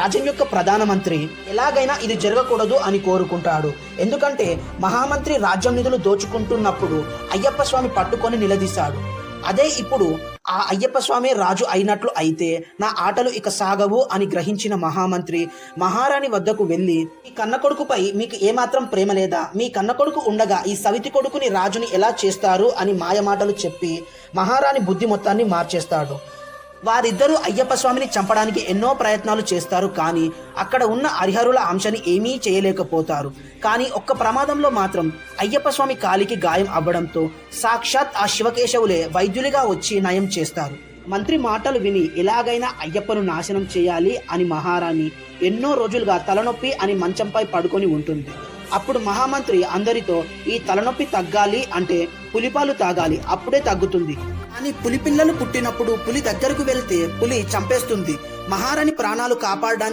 రాజ్యం యొక్క ప్రధానమంత్రి ఎలాగైనా ఇది జరగకూడదు అని కోరుకుంటాడు. ఎందుకంటే మహామంత్రి రాజ్యం నిధులు దోచుకుంటున్నప్పుడు అయ్యప్ప స్వామి పట్టుకొని నిలదీశాడు. అదే ఇప్పుడు ఆ అయ్యప్ప స్వామి రాజు అయినట్లు అయితే నా ఆటలు ఇక సాగవు అని గ్రహించిన మహామంత్రి మహారాణి వద్దకు వెళ్ళి ఈ కన్న కొడుకుపై మీకు ఏమాత్రం ప్రేమ లేదా? మీ కన్న కొడుకు ఉండగా ఈ సవితి కొడుకుని రాజుని ఎలా చేస్తారు? అని మాయమాటలు చెప్పి మహారాణి బుద్ధి మొత్తాన్ని మార్చేస్తాడు. వారిద్దరూ అయ్యప్ప స్వామిని చంపడానికి ఎన్నో ప్రయత్నాలు చేస్తారు కానీ అక్కడ ఉన్న హరిహరుల అంశని ఏమీ చేయలేకపోతారు. కానీ ఒక్క ప్రమాదంలో మాత్రం అయ్యప్ప స్వామి కాలికి గాయం అవ్వడంతో సాక్షాత్ ఆ శివకేశవులే వైద్యులుగా వచ్చి నయం చేస్తారు. మంత్రి మాటలు విని ఎలాగైనా అయ్యప్పను నాశనం చేయాలి అని మహారాణి ఎన్నో రోజులుగా తలనొప్పి అని మంచంపై పడుకొని ఉంటుంది. అప్పుడు మహామంత్రి అందరితో ఈ తలనొప్పి తగ్గాలి అంటే పులిపాలు తాగాలి అప్పుడే తగ్గుతుంది. కానీ పులి పిల్లలు పుట్టినప్పుడు పులి దగ్గరకు వెళ్తే పులి చంపేస్తుంది. మహారాణి ప్రాణాలు కాపాడడానికి